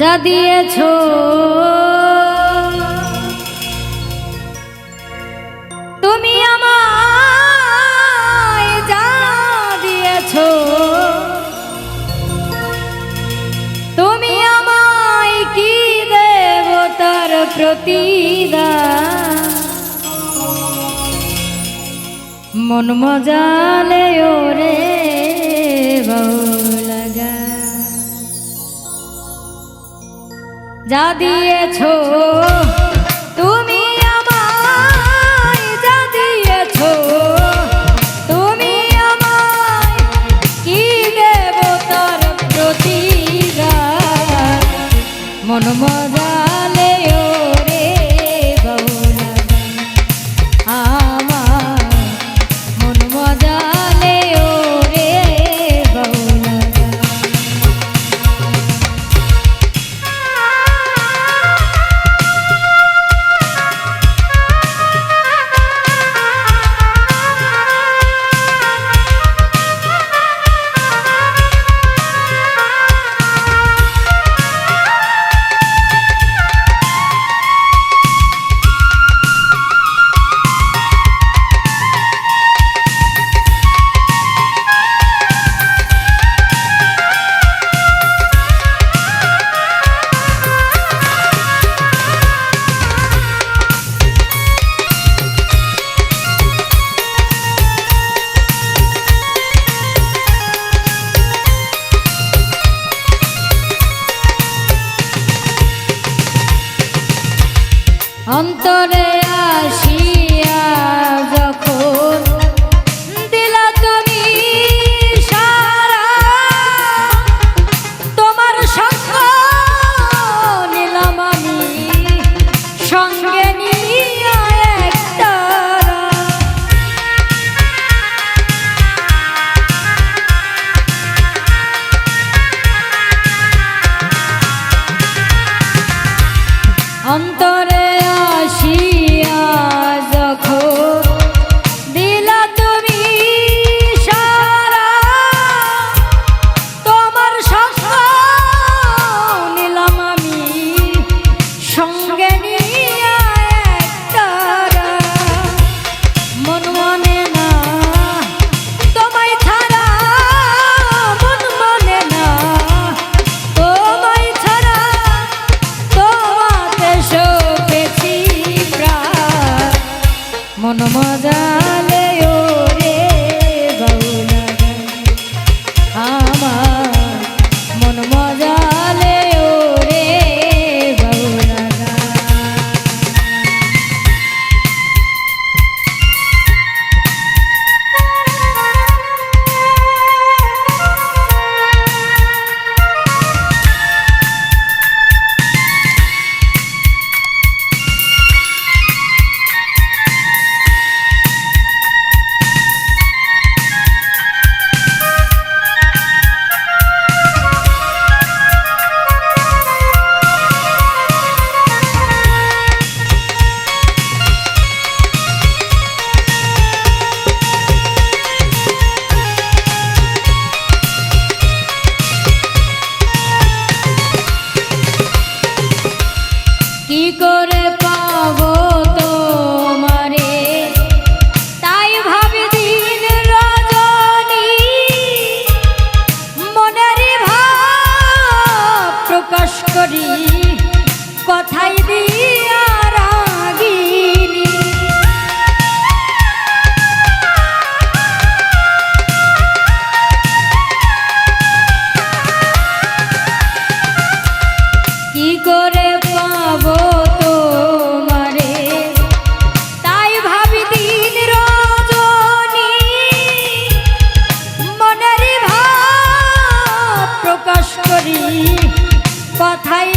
যা দিয়েছ। তুমি আমায় যা দিয়েছ। তুমি আমায় কি দেব তার প্রতিদা মন মজালে ওরে বাবা যা দিয়েছ তুমি আমায় যা দিয়েছ তুমি আমায় কি অন্তরে আসিয়া যখন মন মজা কথাই